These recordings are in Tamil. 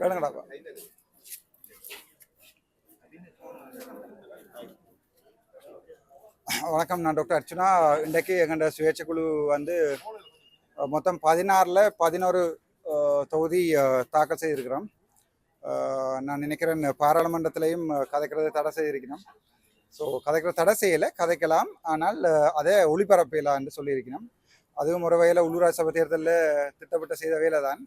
வேணுங்கடா வணக்கம் நான் டாக்டர் அர்ச்சுனா. இன்றைக்கு எங்கள்ட சுயேட்சை குழு வந்து மொத்தம் பதினாறில் பதினோரு தொகுதி தாக்கல் செய்திருக்கிறோம். நான் நினைக்கிறேன் பாராளுமன்றத்திலையும் கதைக்கிறது தடை செய்திருக்கணும் ஸோ கதைக்கிறது தடை செய்யலை கதைக்கலாம். ஆனால் அதை அதே என்று சொல்லியிருக்கணும் அதுவும் ஒரு வகையில் உள்ளூராட்சி சபை தேர்தலில் திட்டமிட்ட செய்த வேலை தான்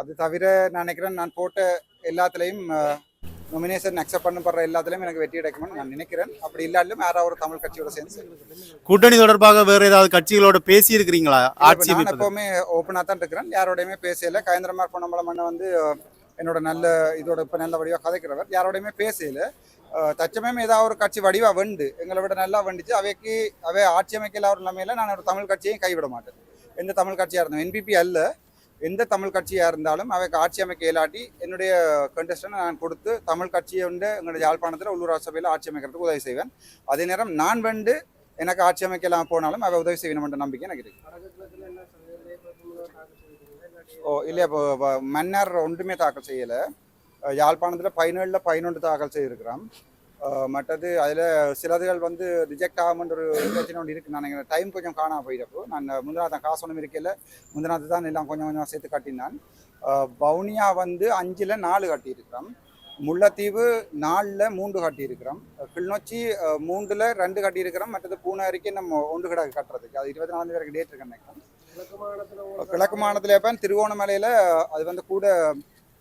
அது தவிர நான் நினைக்கிறேன் நான் போட்ட எல்லாத்துலேயும் நொமினேஷன் அக்செப்ட் பண்ணப்படுற எல்லாத்துலேயும் எனக்கு வெற்றி கிடைக்கும்னு நான் நினைக்கிறேன். அப்படி இல்லாட்டிலும் யாராவது ஒரு தமிழ் கட்சியோட சேர்ந்து. கூட்டணி தொடர்பாக வேற ஏதாவது கட்சிகளோட பேசி இருக்கிறீங்களா நான் எப்பவுமே ஓப்பனாக தான் இருக்கிறேன். யாரோடையுமே பேசல. கயந்திரமார் பொன்னம்பலம் அண்ணன் வந்து என்னோட நல்ல இதோட இப்போ நல்ல வடிவாக கதைக்கிறவர். யாரோடையுமே பேசல தச்சமயம் ஏதாவது ஒரு கட்சி வடிவாக வண்டு எங்களை விட நல்லா வண்டிச்சு அவைக்கு அவை ஆட்சி அமைக்கல ஒரு நிலைமையில நான் ஒரு தமிழ் கட்சியையும் கைவிட மாட்டேன். எந்த தமிழ் கட்சியாக இருந்தோம் என்பிபி அல்ல எந்த தமிழ் கட்சியாக இருந்தாலும் அவைக்கு ஆட்சி அமைக்க இயலாட்டி என்னுடைய கண்டஸ்டனை நான் கொடுத்து தமிழ் கட்சியை வந்து எங்களுடைய யாழ்ப்பாணத்தில் உள்ளூராட்சி சபையில் ஆட்சி அமைக்கிறதுக்கு உதவி செய்வேன். அதே நேரம் நான் வந்து எனக்கு ஆட்சி அமைக்கலாம் போனாலும் அவை உதவி செய்யணும் என்ற நம்பிக்கை எனக்கு இருக்கு. ஓ இல்லையா இப்போ மன்னர் ஒன்றுமே தாக்கல் செய்யலை. யாழ்ப்பாணத்தில் பதினேழில் பதினொன்று தாக்கல் செய்திருக்கிறோம் மற்றது அதில் சிலதுகள் வந்து ரிஜெக்ட் ஆகும்ன்ற ஒரு பிரச்சனை ஒன்று இருக்குது நான் எங்கள் டைம் கொஞ்சம் காணாம போயிட்டப்போ நான் முந்தினாத்தான் காசு ஒன்றும் இருக்கையில் முந்தினாத்து தான் எல்லாம் கொஞ்சம் கொஞ்சம் சேர்த்து கட்டினான். பவுனியா வவுனியா வந்து அஞ்சில் நாலு கட்டியிருக்கிறோம் முல்லைத்தீவு நாலில் மூன்று கட்டியிருக்கிறோம் கிளிநொச்சி மூன்றில் ரெண்டு கட்டியிருக்கிறோம் மற்றது பூனை வரைக்கும் நம்ம ஒன்று கிடக்கு கட்டுறதுக்கு. அது இருபத்தி நாலு வரைக்கும் டேட் இருக்கேன் நினைக்கிறேன். கிழக்கு மாநிலத்தில் திருவோணமலையில் அது வந்து கூட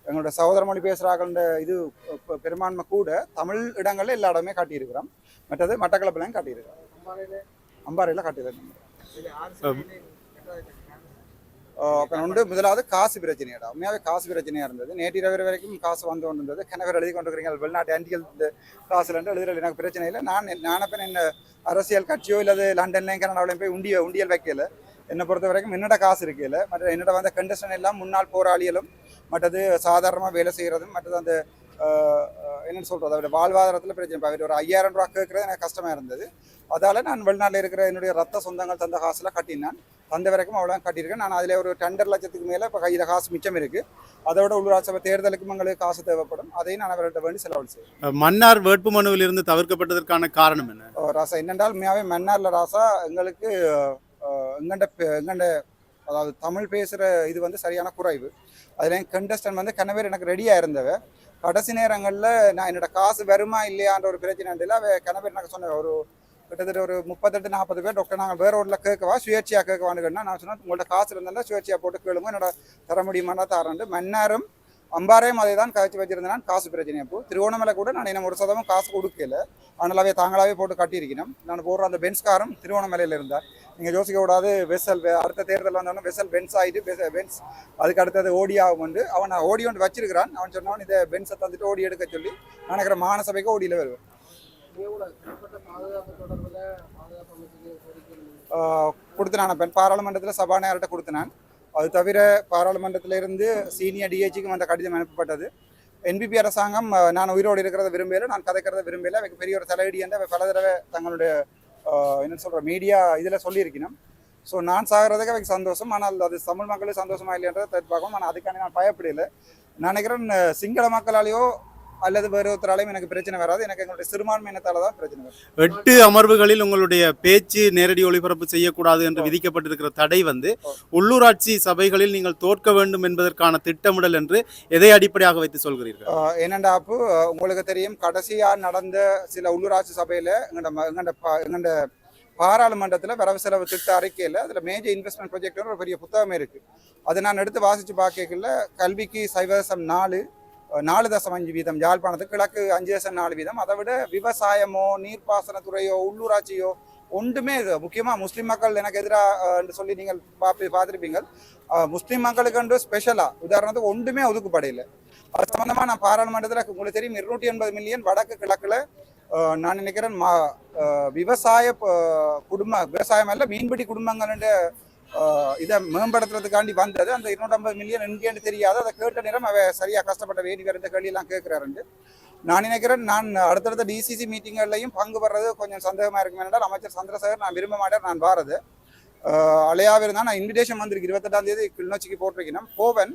எங்களோட சகோதர மொழி பேசுகிறார்கள்ன்ற இது பெரும்பான்மை கூட தமிழ் இடங்கள்ல எல்லா இடமே காட்டியிருக்கிறோம். மற்றது மட்டக்களப்பிலையும் காட்டியிருக்கிறோம். அம்பாறையில் காட்டியிருக்கோம் அப்போ உண்டு முதலாவது காசு பிரச்சனையடா. உண்மையாகவே காசு பிரச்சனையாக இருந்தது. நேற்று இரவு வரைக்கும் காசு வந்து கொண்டு இருந்தது கிணவர் எழுதி கொண்டிருக்கிறீங்க. வெளிநாட்டு ஆன்டிகள் காசுலன்ட்டு எழுதுறது எனக்கு பிரச்சனை இல்லை. நான் நானப்ப என்ன அரசியல் கட்சியோ இல்லாது லண்டன்லையும் கனடாவிலையும் போய் உண்டிய உண்டியல் வைக்கல. என்னை பொறுத்த வரைக்கும் என்னோட காசு இருக்குல்ல மற்ற என்னோட வந்த கண்டிஷன் எல்லாம் முன்னாள் போராளிகளும் மற்றது சாதாரணமாக வேலை செய்கிறதும் மற்றது அந்த என்னன்னு சொல்கிறது அவருடைய வாழ்வாதாரத்தில் பிரச்சனை. அவர் ஒரு ஐயாயிரம் ரூபா கேட்குறது எனக்கு கஷ்டமாக இருந்தது. அதால் நான் வெளிநாட்டில் இருக்கிற என்னுடைய ரத்த சொந்தங்கள் தந்த காசில் கட்டினான். தந்த வரைக்கும் அவ்வளோ கட்டியிருக்கேன். நான் அதில் ஒரு ரெண்டரை லட்சத்துக்கு மேலே இப்போ கையில் காசு மிச்சம் இருக்குது அதோட உள்ளூராட்சி சபை தேர்தலுக்கும் எங்களுக்கு காசு தேவைப்படும். அதையும் நான் அவர்கிட்ட வேண்டி செலவழி செய்வேன் மன்னார் வேட்புமனுவில் இருந்து தவிர்க்கப்பட்டதற்கான காரணம் என்ன? ராசா என்னென்றால் உண்மையாகவே மன்னார்ல ராசா எங்களுக்கு எங்கண்ட எங்கண்ட அதாவது தமிழ் பேசுகிற இது வந்து சரியான குறைவு. அதில் என் கண்டஸ்டன் வந்து கணவர் எனக்கு ரெடியாக இருந்தவ கடைசி நேரங்களில் நான் என்னோட காசு வருமா இல்லையான்ற ஒரு பிரச்சனை இல்லை அவ கனவேர் எனக்கு சொன்ன ஒரு கிட்டத்தட்ட ஒரு முப்பத்தெட்டு நாற்பது பேர் டாக்டர் நாங்கள் வேற ஊரில் கேட்கவா சுயேட்சையாக கேட்கவான்னு நான் சொன்னேன் உங்கள்ட்ட காசு இருந்தாலும் சுயேட்சையாக போட்டு கேளுங்க என்னோட தர முடியுமானா தரேன் மன்னாரும் அம்பாரையும் அதை தான் கழிச்சு வச்சிருந்தேன் காசு பிரச்சனை அப்போ. திருவோணமலை கூட நான் இன்னும் ஒரு சதவீதம் காசு கொடுக்கல. ஆனால் அவை தாங்களாகவே போட்டு கட்டியிருக்கணும். நான் போடுற அந்த பென்ஸ்காரும் திருவோணமலையில் இருந்தார். நீங்கள் யோசிக்க கூடாது. வெசல் அடுத்த தேர்தல் வந்தோடனே வெசல் பென்ஸ் ஆகிட்டு பென்ஸ் அதுக்கு அடுத்தது ஓடி ஆகும் வந்து. அவன் ஓடி ஒன்று வச்சிருக்கிறான். அவன் சொன்னவன் இதை பென்ஸை தந்துட்டு ஓடி எடுக்க சொல்லி நான் நினைக்கிற மாநசபைக்கு ஓடியில் வருவேன். கொடுத்தனான பெண் பாராளுமன்றத்தில் சபாநாயகர்கிட்ட கொடுத்தனான். அது தவிர பாராளுமன்றத்தில் இருந்து சீனியர் டிஹெச்சிக்கும் அந்த கடிதம் அனுப்பப்பட்டது. என்பிபி அரசாங்கம் நான் உயிரோடு இருக்கிறத விரும்பல நான் கதைக்கிறத விரும்பல பெரிய ஒரு தலையடி என்ற பல தடவை தங்களுடைய என்ன சொல்ற மீடியா இதில் சொல்லியிருக்கணும். ஸோ நான் சாகிறதுக்கு எனக்கு சந்தோஷம். ஆனால் அது தமிழ் மக்களே சந்தோஷமா இல்லைன்றதை தெரிஞ்சு பார்க்கணும் ஆனால் அதுக்கான நான் பயப்படல. நான் நினைக்கிறேன் சிங்கள மக்களாலேயோ அல்லது வேறு ஒருத்தராலையும் எனக்கு பிரச்சனை வராது. எனக்கு எங்களுடைய சிறுபான்மை இனத்தால தான் பிரச்சனை வரும். எட்டு அமர்வுகளில் உங்களுடைய பேச்சு நேரடி ஒளிபரப்பு செய்யக்கூடாது என்று விதிக்கப்பட்டிருக்கிற தடை வந்து உள்ளூராட்சி சபைகளில் நீங்கள் தோற்க வேண்டும் என்பதற்கான திட்டமிடல் என்று எதை அடிப்படையாக வைத்து சொல்கிறீர்கள்? என்னண்டா அப்போ? உங்களுக்கு தெரியும் கடைசியா நடந்த சில உள்ளூராட்சி சபையில எங்கட பா- எங்கட பாராளுமன்றத்தில் வரவு செலவு திட்ட அறிக்கையில் அதில் மேஜர் இன்வெஸ்ட்மெண்ட் ப்ராஜெக்ட்னு ஒரு பெரிய புத்தகமே இருக்கு. அதை நான் எடுத்து வாசிச்சு பார்க்கல கல்விக்கு சைவதசம் நாலு நாலு தசம் அஞ்சு வீதம் யாழ்ப்பாணத்துக்கு கிழக்கு அஞ்சு தசம் நாலு வீதம். அதை விட விவசாயமோ நீர்ப்பாசனத்துறையோ உள்ளூராட்சியோ ஒன்றுமே இது முக்கியமாக முஸ்லீம் மக்கள் எனக்கு எதிராக சொல்லி நீங்கள் பார்ப்பி பார்த்துருப்பீங்க முஸ்லீம் மக்களுக்கு ஸ்பெஷலாக உதாரணத்துக்கு ஒன்றுமே ஒதுக்குப்படையில் அது சம்மந்தமாக நான் பாராளுமன்றத்தில் உங்களுக்கு தெரியும் இருநூற்றி எண்பது மில்லியன் வடக்கு கிழக்கில் நான் நினைக்கிறேன் மா விவசாய குடும்ப விவசாயம் அல்ல மீன்பிடி குடும்பங்களுடைய இதை மேம்படுத்துறதுக்காண்டி வந்தது. அந்த இருநூற்றம்பது மில்லியன் எங்கேன்னு தெரியாது அதை கேட்ட நேரம் அவ சரியாக கஷ்டப்பட்ட வேண்டி வேறு இந்த கேள்வியெல்லாம் கேட்குறாருண்டு நான் நினைக்கிறேன் நான் அடுத்தடுத்த டிசிசி மீட்டிங்கள்லையும் பங்கு பெறது கொஞ்சம் சந்தேகமாக இருக்கும். என்றால் அமைச்சர் சந்திரசேகர் நான் விரும்ப மாட்டேன் நான் வாரது. அலையாவே இருந்தால் நான் இன்விடேஷன் வந்திருக்கு. இருபத்தெட்டாம் தேதி கிளிநொச்சிக்கு போட்டிருக்கேன். போவேன்.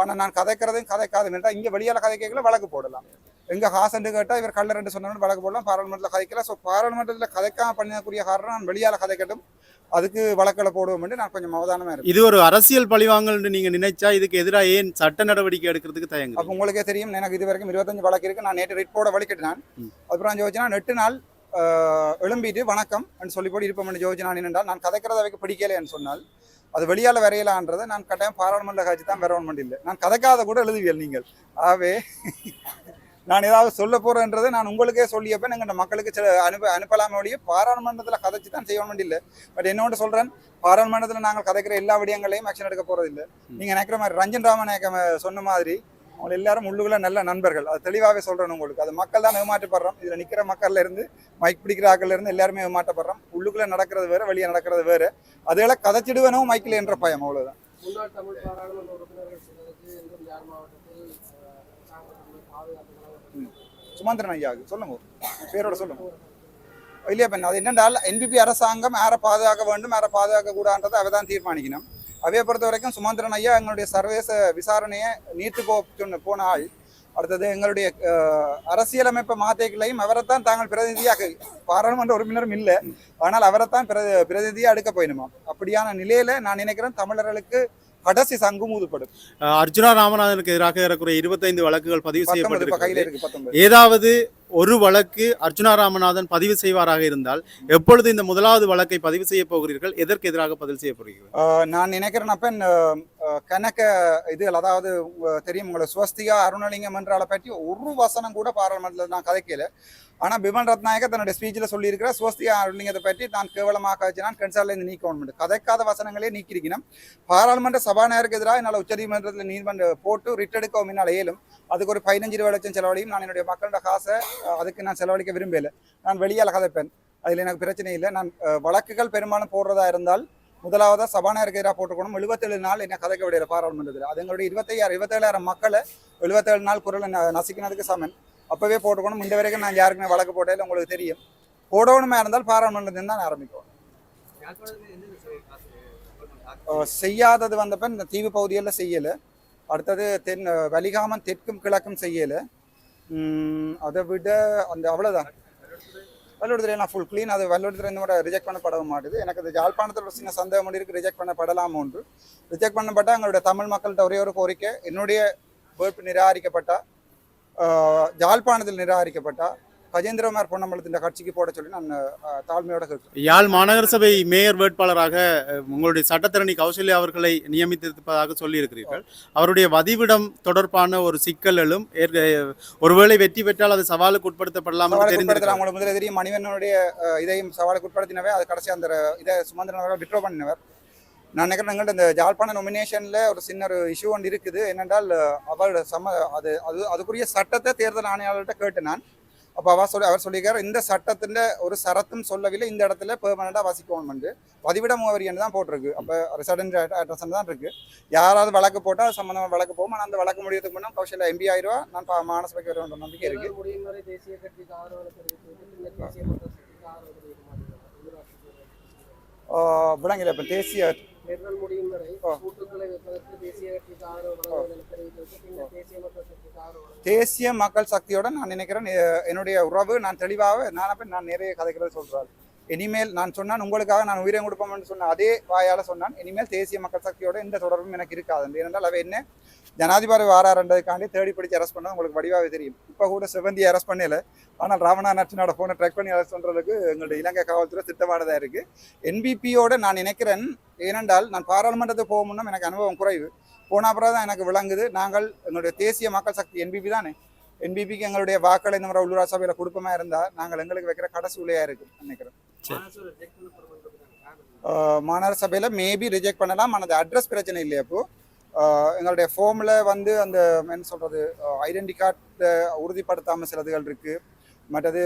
ஆனால் நான் கதைக்கிறதையும் கதைக்காதும். என்றால் இங்கே வெளியால் கதை கேட்கல வழக்கு போடலாம். எங்க ஹாசன் கேட்டால் இவர் கள்ள ரெண்டு சொன்னாலும் வழக்கு போடலாம் பாராளுமன்றத்தில் கதைக்கலாம் ஸோ பாராளுமன்றத்தில் கதைக்காம பண்ணக்கூடிய காரணம் நான் வெளியால் கதைக்கட்டும். அதுக்கு வழக்கில் போடுவோம் என்று நான் கொஞ்சம் அவதானமாக இருக்கேன். இது ஒரு அரசியல் பழிவாங்கல்னு நீங்க நினைச்சா இதுக்கு எதிராக ஏன் சட்ட நடவடிக்கை எடுக்கிறதுக்கு தயங்க அப்போ உங்களுக்கே தெரியும் எனக்கு இது வரைக்கும் இருபத்தஞ்சு வழக்கு இருக்கு. நான் நேற்று ரிட் போட வலிக்கிட்டேன் ம். அப்புறம் ஜோதினா எட்டு நாள் எழும்பிட்டு வணக்கம் என்று சொல்லி போட்டு இருப்போம் ஜோதினா என்றால் நான் கதைக்கிறத வைக்க பிடிக்கலைன்னு சொன்னால் அது வெளியால வரையலான்றதை நான் கட்டாயம் பாராளுமன்ற காட்சி தான் வரவன் இல்லை. நான் கதைக்காத கூட எழுதுவியல் நீங்கள். ஆகவே நான் ஏதாவது சொல்ல போறேன்றதை நான் உங்களுக்கே சொல்லியப்ப எங்கள் மக்களுக்கு சில அனுப்ப அனுப்பலாம ஒழிய பாராளுமன்றத்தில் கதைச்சு தான் செய்ய வேண்டிய இல்லை பட் என்னோட சொல்றேன் பாராளுமன்றத்தில் நாங்கள் கதைக்கிற எல்லா விடயங்களையும் ஆக்ஷன் எடுக்க போறது இல்லை. நீங்க நினைக்கிற மாதிரி ரஞ்சன் ராமநாயக்கம் சொன்ன மாதிரி அவங்க எல்லாரும் உள்ளுக்குள்ள நல்ல நண்பர்கள். அது தெளிவாகவே சொல்றேன் உங்களுக்கு. அது மக்கள் தான் ஏமாற்றப்படுறோம். இதுல நிக்கிற மக்கள்ல இருந்து மைக் பிடிக்கிற ஆட்கள்ல இருந்து எல்லாருமே ஏமாற்றப்படுறோம். உள்ளுக்குள்ள நடக்கிறது வேற வெளியே நடக்கிறது வேற. அதுகளை கதைச்சிடுவனோ மைக்கில் என்ற பயம் அவ்வளவுதான். சுமந்திரன் ஐயாவுக்கு சொல்லுங்க. பேரோட சொல்லுங்க. இல்லையா பெண் அது என்னென்றால் என்பிபி அரசாங்கம் யாரை பாதுகாக்க வேண்டும் யாரை பாதுகாக்க கூடாதுன்றதை அவை தான் தீர்மானிக்கணும். அவையை பொறுத்த வரைக்கும் சுமந்திரன் ஐயா எங்களுடைய சர்வதேச விசாரணையை நீட்டு போ போன ஆள் அடுத்தது எங்களுடைய அரசியலமைப்பு மாத்தைகளையும் அவரைத்தான் தாங்கள் பிரதிநிதியாக பாராளுமன்ற உறுப்பினரும் இல்லை. ஆனால் அவரைத்தான் பிரதி பிரதிநிதியாக எடுக்க போயிடுமா அப்படியான நிலையில நான் நினைக்கிறேன் தமிழர்களுக்கு கடைசி சங்கு மூதுப்படும். அஹ் அர்ஜுனா ராமநாதனுக்கு எதிராக ஏறக்குறைய இருபத்தைந்து வழக்குகள் பதிவு பத்தொன்பது ஏதாவது ஒரு வழக்கு அர்ஜுனா ராமநாதன் பதிவு செய்வாராக இருந்தால் எப்பொழுது இந்த முதலாவது வழக்கை பதிவு செய்ய போகிறீர்கள்? எதற்கு எதிராக பதிவு செய்ய போகிறீர்கள்? நான் நினைக்கிறேன் அப்ப இந்த, கணக்க இதுகள் அதாவது தெரியும் உங்களுக்கு சுவஸ்திகா அருணலிங்கம் என்றால பற்றி ஒரு வசனம் கூட பாராளுமன்றத்தில் நான் கதைக்கல. ஆனால் பிமன் ரத்நாயக தன்னுடைய ஸ்பீச்சில் சொல்லியிருக்கிற சுவஸ்திகா அருணலிங்கத்தை பற்றி நான் கேவலமாக வச்சுனான் கன்சாலேருந்து நீக்க வேண்டும் கதைக்காத வசனங்களே நீக்கிருக்கணும் பாராளுமன்ற சபாநாயகருக்கு எதிராக என்னால் உச்சநீதிமன்றத்தில் நீதிமன்ற போட்டு ரிட் எடுக்கவும் முன்னால் இயலும். அதுக்கு ஒரு பதினஞ்சு இருபது லட்சம் செலவழியும் நான் என்னுடைய மக்களோட காசை அதுக்கு நான் செலவழிக்க விரும்பலை நான் வெளியால் கதைப்பேன். அதில் எனக்கு பிரச்சனை இல்லை. நான் வழக்குகள் பெரும்பாலும் போடுறதா இருந்தால் முதலாவதாக சபாநாயகருக்கு எதிராக போட்டுக்கணும் எழுபத்தேழு நாள் என்ன கதைக்க விடையில பாராளுமன்றத்தில். அது எங்களுடைய இருபத்தையாயிரம் இருபத்தேழாயிரம் மக்களை எழுபத்தேழு நாள் குரலை நசிக்கினதுக்கு சமன். அப்போவே போட்டுக்கணும் இந்த வரைக்கும் நான் யாருக்குமே வழக்கு போட்டதில்லை உங்களுக்கு தெரியும். போடணுமா இருந்தால் பாராளுமன்றத்தில் தான் ஆரம்பிக்கும். செய்யாதது வந்தப்ப இந்த தீவு பகுதிகளில் செய்யலை. அடுத்தது தென் வலிகாமன் தெற்கும் கிழக்கும் செய்யலை. அதை விட அந்த அவ்வளோதான் வல்லுறுத்துறை நான் ஃபுல் க்ளீன் அது வல்லுறுத்துறை இந்த மாதிரி ரிஜெக்ட் பண்ணப்பட மாட்டுது. எனக்கு அது யாழ்ப்பாணத்தில் சின்ன சந்தேகம் இருக்குது இருக்கு. ரிஜெக்ட் பண்ணப்படலாம் ஒன்று. ரிஜெக்ட் பண்ணப்பட்ட எங்களுடைய தமிழ் மக்கள்கிட்ட ஒரே ஒரு கோரிக்கை என்னுடைய வேட்பு நிராகரிக்கப்பட்டா ஆஹ், யாழ்ப்பாணத்தில் நிராகரிக்கப்பட்டா கஜேந்திரகுமார் பொன்னம்பலத்தின் கட்சிக்கு போட சொல்லி நான் தாழ்மையோட கேட்கிறேன். யாழ் மாநகர சபை மேயர் வேட்பாளராக உங்களுடைய சட்டத்தரணி கௌசல்யா அவர்களை நியமித்திருப்பதாக சொல்லியிருக்கிறீர்கள். அவருடைய வதிவிடம் தொடர்பான ஒரு சிக்கல்களும் ஏற்க- ஒருவேளை வெற்றி பெற்றால் அது சவாலுக்கு உட்படுத்தப்படலாம் தெரியும் மணிவண்ணனுடைய ஆஹ், இதையும் சவாலுக்கு உட்படுத்தினவே அது கடைசி அந்த இதை சுமந்திரன் அவர்கள் விட்ரோ பண்ணினவர். நான் நினைக்கிறேன் எங்கள்ட்ட இந்த ஜாழ்ப்பாண நொமினேஷன்ல ஒரு சின்ன ஒரு இஷ்யூ ஒன்று இருக்குது. என்னென்றால் அவரோட சம அது அது அதுக்குரிய சட்டத்தை தேர்தல் ஆணையாளர்கிட்ட கேட்டு நான். அப்போ அவர் சொல்லி அவர் சொல்லியிருக்காரு இந்த சட்டத்தில் ஒரு சரத்தும் சொல்லவில்லை இந்த இடத்துல பெர்மனண்டாக வசிக்கணும் என்று. பதிவிட முகவரின்னு தான் போட்டிருக்கு. அப்போ ரெசிடென்ட் அட்ரஸ் தான் இருக்கு. யாராவது வழக்கு போட்டால் அது சம்மந்தமாக வழக்கு போகும். ஆனால் அந்த வழக்கு முடியறதுக்கு முன்னே கௌசல்யா எம்பி ஆயிடுவா நான் மானசபைக்கு வருவேன் நம்பிக்கை இருக்கு. தேர்தல் முடியும் வரை தேசிய கட்சிக்கு ஆதரவு தெரிவித்துவிட்டு பின்னர் தேசிய மக்கள் சக்திக்கு ஆதரவு தெரிவிக்க மாட்டேங்கிறார். உள்ளூராட்சி தேர்தல். ஆஹ் விளங்கல இப்போ தேசிய தேர்தல் முடியும் வரை ஆ. கூட்டுக்களை வைப்பதற்கு தேசிய கட்சிக்கு ஆதரவு பின்னர் தேசிய மக்கள் சக்திக்கு ஆதரவு தேசிய மக்கள் சக்தியோட நான் நினைக்கிறேன் என்னுடைய உறவு நான் தெளிவாக நான் நான் நிறைய கதைக்கிறது சொல்றாரு இனிமேல் நான் சொன்னான் உங்களுக்காக நான் உயிரை கொடுப்போம்னு சொன்ன அதே வாயால் சொன்னான். இனிமேல் தேசிய மக்கள் சக்தியோட எந்த தொடர்பும் எனக்கு இருக்காது. ஏனென்றால் அவ என்ன? ஜனாதிபதி வாராருன்றதுக்காண்டி தேடி பிடிச்சி அரெஸ்ட் பண்ண உங்களுக்கு வடிவாகவே தெரியும். இப்போ கூட செவந்தி அரெஸ்ட் பண்ணல. ஆனால் ராவணா நட்சனோட ஃபோனை ட்ரெக் பண்ணி அரெஸ்ட் பண்ணுறதுக்கு எங்களுடைய இலங்கை காவல்துறை திட்டமானதாக இருக்குது என்பிபியோட நான் நினைக்கிறேன் ஏனென்றால் நான் பாராளுமன்றத்துக்கு போக முன்னும் எனக்கு அனுபவம் குறைவு. போன அப்புறம் தான் எனக்கு விளங்குது நாங்கள் எங்களுடைய தேசிய மக்கள் சக்தி என்பிபி தானே. என்பிபிக்கு எங்களுடைய வாக்களை இந்த முறை உள்ளூரா சபையில் கொடுப்பமாக இருந்தால் நாங்கள் எங்களுக்கு வைக்கிற கடைசி உலையாக இருக்குது நினைக்கிறேன். ஆஹ் மாநகர சபையில் மேபி ரிஜெக்ட் பண்ணலாம். ஆனால் அது அட்ரஸ் பிரச்சனை இல்லையா இப்போ எங்களுடைய ஃபார்மில் வந்து அந்த என்ன சொல்கிறது ஐடென்டி கார்டு உறுதிப்படுத்தாமல் சிலதுகள் இருக்குது மற்றது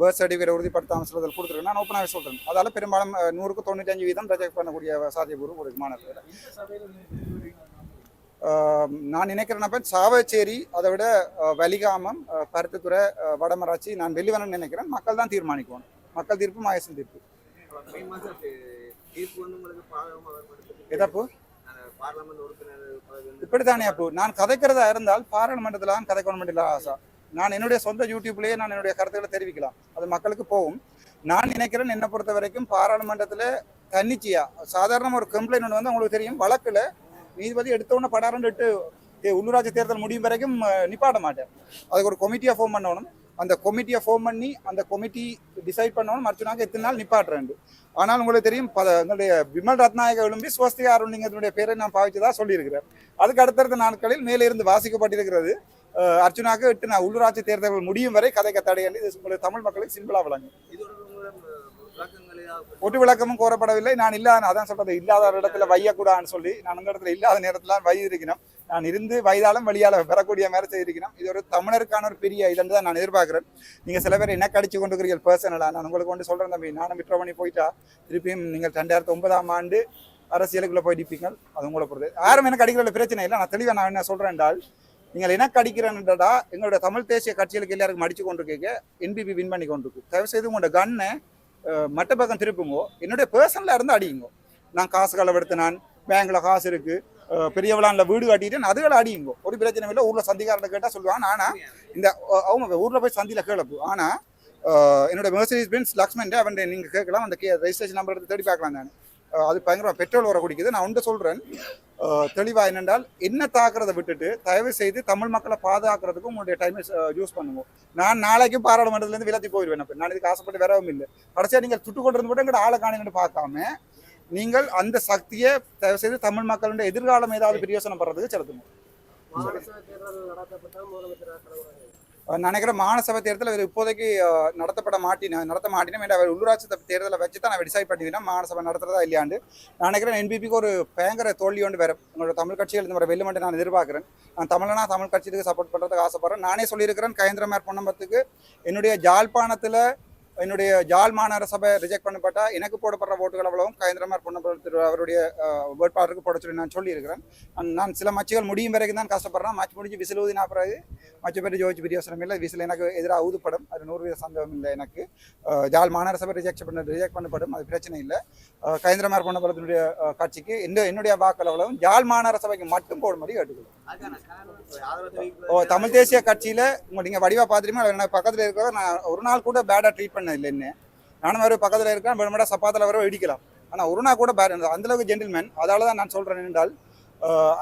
பர்த் சர்டிஃபிகேட் உறுதிப்படுத்தாமல் சிலதுகள் கொடுத்துருக்கு நான் ஓப்பனாகவே சொல்கிறேன் அதால் பெரும்பாலும் நூறுக்கு தொண்ணூத்தஞ்சு வீதம் ரிஜெக்ட் பண்ணக்கூடிய சாத்தியபூர்வம் ஒரு மாநகர ஆஹ் நான் நினைக்கிறேன்னப்ப சாவச்சேரி அதை விட வலிகாமம் பருத்தித்துறை வடமராட்சி நான் வெளிவனன்னு நினைக்கிறேன். மக்கள் தான் தீர்மானிக்கணும். மக்கள் தீர்ப்பு மாயசன் தீர்ப்பு. எதாப்போ? இப்படித்தானே அப்போ. நான் கதைக்கிறதா இருந்தால் பாராளுமன்றத்தில் தான் கதைக்கணும் இல்லை ஆசா. நான் என்னுடைய சொந்த யூடியூப்லேயே நான் என்னுடைய கருத்துக்களை தெரிவிக்கலாம். அது மக்களுக்கு போகும். நான் நினைக்கிறேன் என்னை பொறுத்த வரைக்கும் பாராளுமன்றத்தில் தன்னிச்சையா சாதாரண ஒரு கம்ப்ளைண்ட் ஒன்று வந்து உங்களுக்கு தெரியும். வழக்கில் நீதிபதி எடுத்தோன்னே படாரண்டு உள்ளூராட்சி தேர்தல் முடியும் வரைக்கும் நிப்பாட மாட்டேன். அதுக்கு ஒரு கமிட்டியாக ஃபார்ம் பண்ணணும். அந்த கொமிட்டியை ஃபார்ம் பண்ணி அந்த கொமிட்டி டிசைட் பண்ணணும் மறுநாங்க எத்தனை நாள் நிப்பாட்டுறேன் ஆனால் உங்களுக்கு தெரியும் பல எங்களுடைய விமல் ரத்நாயக விளம்பி சுவஸ்திகா அருள்லிங்கத்தினுடைய பேரை நான் பாவிச்சதா சொல்லியிருக்கிறேன். அதுக்கு அடுத்தடுத்த நாட்களில் மேலே இருந்து வாசிக்கப்பட்டிருக்கிறது அஹ், அர்ச்சுனாக்கு எட்டு நான் உள்ளூராட்சி தேர்தல்கள் முடியும் வரை கதை தடை என்று இது உங்களுக்கு தமிழ் மக்களுக்கு சிம்பிளா வழங்கும் இதோட ஒட்டு விளக்கமும் கோரப்படவில்லை. நான் இல்லாத அதான் சொல்றது இல்லாத ஒரு இடத்துல வையக்கூடாதுன்னு சொல்லி நான் அந்த இடத்துல இல்லாத நேரத்துல வை நான் இருந்து வயதாலும் வழியால பெறக்கூடிய மாதிரி செய்திருக்கணும் இது ஒரு தமிழருக்கான ஒரு பெரிய இதுன்னு தான் நான் எதிர்பார்க்கிறேன். நீங்க சில பேர் என்ன கடிச்சு கொண்டு இருக்கிறீர்கள் பர்சனலா நான் உங்களுக்கு கொண்டு சொல்றேன் தம்பி. நானும் விட்ரோ பண்ணி போயிட்டா திருப்பியும் நீங்கள் ரெண்டாயிரத்தி ஒன்பதாம் ஆண்டு அரசியலுக்குள்ள போய் நிற்பீங்க அது உங்களை பொறுத்து யாரும் எனக்கு அடிக்கிறதுல பிரச்சனை இல்லை. நான் தெளிவாக நான் என்ன சொல்றேன் என்றால் நீங்கள் எனக்கு அடிக்கிறேன்டா எங்களோட தமிழ் தேசிய கட்சிகளுக்கு எல்லாருக்கும் அடிச்சு கொண்டு என்பிபி வின் பண்ணி கொண்டிருக்கு தயவு செய்து உங்களோட கண்ணை மற்ற பக்கம் திருப்புங்கோ. என்னுடைய பர்சனலாக இருந்து அடியுங்கோ. நான் காசு களவெடுத்து நான் பேங்க்கில் காசு இருக்குது பெரியவளானில் வீடு கட்டிட்டு அதுகளை அடியுங்கோ. ஒரு பிரச்சனை இல்லை ஊரில் சந்திக்காரன் கேட்டால் சொல்லுவாங்க ஆனால் இந்த அவங்க ஊரில் போய் சந்தியில் கேளப்பு. ஆனால் அஹ் என்னோட மெர்சடிஸ் பென்ஸ் லக்ஷ்மன் அவன் நீங்கள் கேட்கலாம் அந்த கே ரெஜிஸ்ட்ரேஷன் நம்பர் எடுத்து தேடி பார்க்கலாம் நான். அது பயங்கரமா பெட்ரோல் வர குடிக்குது. நான் உண்டு சொல்றேன். தெளிவாக தெளிவா என்னென்றால் என்ன தாக்குறதை விட்டுட்டு தயவு செய்து தமிழ் மக்களை பாதுகாக்கிறதுக்கு உங்களுடைய டைமை யூஸ் பண்ணுங்க. நான் நாளைக்கு பாராளுமன்றத்துல இருந்து விலத்தி போயிடுவேன் அப்போ நான் இதுக்கு ஆசைப்பட்டு வரவும் இல்லை. கடைசியா நீங்கள் சுட்டு கொண்டு இருந்து கூட எங்கட ஆளை காணுங்கன்னு பார்க்காம நீங்கள் அந்த சக்தியை தயவு செய்து தமிழ் மக்களுடைய எதிர்காலம் ஏதாவது பிரயோசனம் பண்றதுக்கு செலுத்தணும். நினைக்கிறேன் மாநசபை தேர்தல் அவர் இப்போதைக்கு நடத்தப்பட மாட்டின நடத்த மாட்டினோம் அவர் உள்ளூராட்சி தேர்தலை வச்சு தான் நான் டிசைட் பண்ணிவிட்டேன் மாநசபை நடத்துறதா இல்லையாண்டு. நான் நினைக்கிறேன் என்பிபிக்கு ஒரு பயங்கர தோல்வி ஒன்று வேறு. உங்களோட தமிழ் கட்சிகள் இந்த முறை நான் எதிர்பார்க்குறேன். நான் தமிழனா தமிழ் கட்சிக்கு சப்போர்ட் பண்ணுறதுக்கு ஆசைப்படுறேன். நானே சொல்லியிருக்கிறேன் கயந்திரமார் பொன்னம்பத்துக்கு என்னுடைய ஜாழ்ப்பாணத்தில் என்னுடைய ஜாழ் மாநகர சபை ரிஜெக்ட் பண்ணப்பட்டால் எனக்கு போடப்படுற ஓட்டுகள் அவ்வளவும் கயந்திரமார் பொன்னம்பலத்திற்கு அவருடைய வேட்பாளருக்கு போட சொல்லி நான் சொல்லியிருக்கிறேன். நான் நான் சில மச்சுகள் முடியும் வரைக்கும் தான் கஷ்டப்படுறேன். மச்சு முடிஞ்சு விசில் ஊதினா பிறகு மச்ச பேர் ஜோதிச்சு பிரியோசனம் இல்லை. விசில் எனக்கு எதிராக ஊதுப்படும். அது நூறு வீத சந்தேகம் இல்லை எனக்கு. ஜால் ஜாழ் மாநகர சபை ரிஜெக்ட் பண்ண ரிஜெக்ட் பண்ணப்படும். அது பிரச்சனை இல்லை. கயந்திரமார் பொன்னம்பலத்தினுடைய கட்சிக்கு இந்த என்னுடைய வாக்கள் அவ்வளவும் ஜாழ் மாநகர சபைக்கு மட்டும் போடும்படி கேட்டுக்கொள்ளும் ஓ தமிழ் தேசிய கட்சியில் நீங்கள் வடிவாக வடிவா பக்கத்தில் எனக்கு இருக்கிற நான் ஒரு நாள் கூட பேடாக ட்ரீட் பண்ண இல்லை என்ன? நானும் வேறு பக்கத்தில் இருக்கேன் வேணுமெண்டா சப்பாத்தில் வர இடிக்கலாம் ஆனால் ஒரு நாள் கூட பேர் அந்தளவுக்கு ஜென்டில்மேன் அதால தான் நான் சொல்கிறேன் என்றால்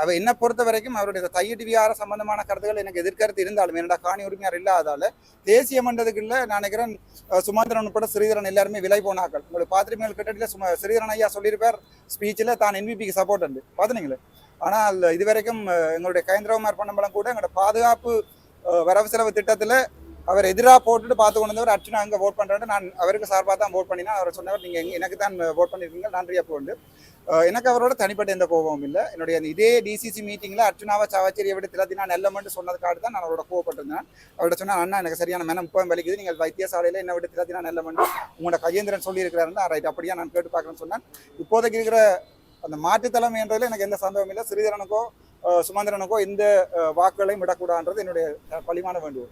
அவ என்ன பொறுத்த வரைக்கும் அவருடைய தையீட்டு விகார சம்பந்தமான கருத்துக்கள் எனக்கு எதிர்கருத்து இருந்தாலும் என்னோட காணி உரிமையார் இல்லாதால தேசிய மன்றத்துக்குள்ள நான் நினைக்கிறேன் சுமந்திரன் உட்பட ஸ்ரீதரன் எல்லாருமே விலை போனாக்கள் உங்களுக்கு பாத்திரமேல் கிட்டத்தில் சும ஸ்ரீதரன் ஐயா சொல்லியிருப்பார் ஸ்பீச்சில் தான் என்பிபிக்கு சப்போர்ட் உண்டு. பார்த்துனீங்களே ஆனால் இதுவரைக்கும் வரைக்கும் எங்களுடைய கயந்திரகுமார் பொன்னம்பலம் கூட எங்களோட பாதுகாப்பு வரவு செலவு திட்டத்தில் அவர் எதிராக போட்டுட்டு பார்த்து கொண்டு வந்தவர் அர்ச்சனா அங்கே ஓட் பண்ணுறாரு நான் அவருக்கு சார்பாக தான் ஓட் பண்ணினா அவர் சொன்னவர் நீங்கள் எனக்கு தான் ஓட் பண்ணியிருக்கீங்க நன்றி அப்போ உண்டு. எனக்கு அவரோட தனிப்பட்ட எந்த கோபமும் இல்லை. என்னுடைய அந்த இதே டிசிசி மீட்டிங்கில் அர்ச்சனாவை சாவச்சேரியை விட திலத்தினா நல்லமென்று சொன்னதுக்காக தான் நான் அவரோட கோவப்பட்டிருந்தேன். அவர்கிட்ட சொன்னால் அண்ணா எனக்கு சரியான மனம் இப்போ வலிக்குது. நீங்கள் வைத்தியசாலையில் என்ன விட நான் நல்லமென்று உங்களோட கஜேந்திரன் சொல்லியிருக்கிறாருன்னு ரைட் அப்படியே நான் கேட்டு பார்க்குறேன்னு சொன்னேன். இப்போதைக்கு இருக்கிற அந்த மாற்று என்றதில் எனக்கு எந்த சந்தேகமும் இல்லை. ஸ்ரீதரனுக்கோ சுமந்திரனுக்கோ எந்த வாக்குகளையும் விடக்கூடாதுன்றது என்னுடைய அஹ், பலிமான வேண்டுகோள்.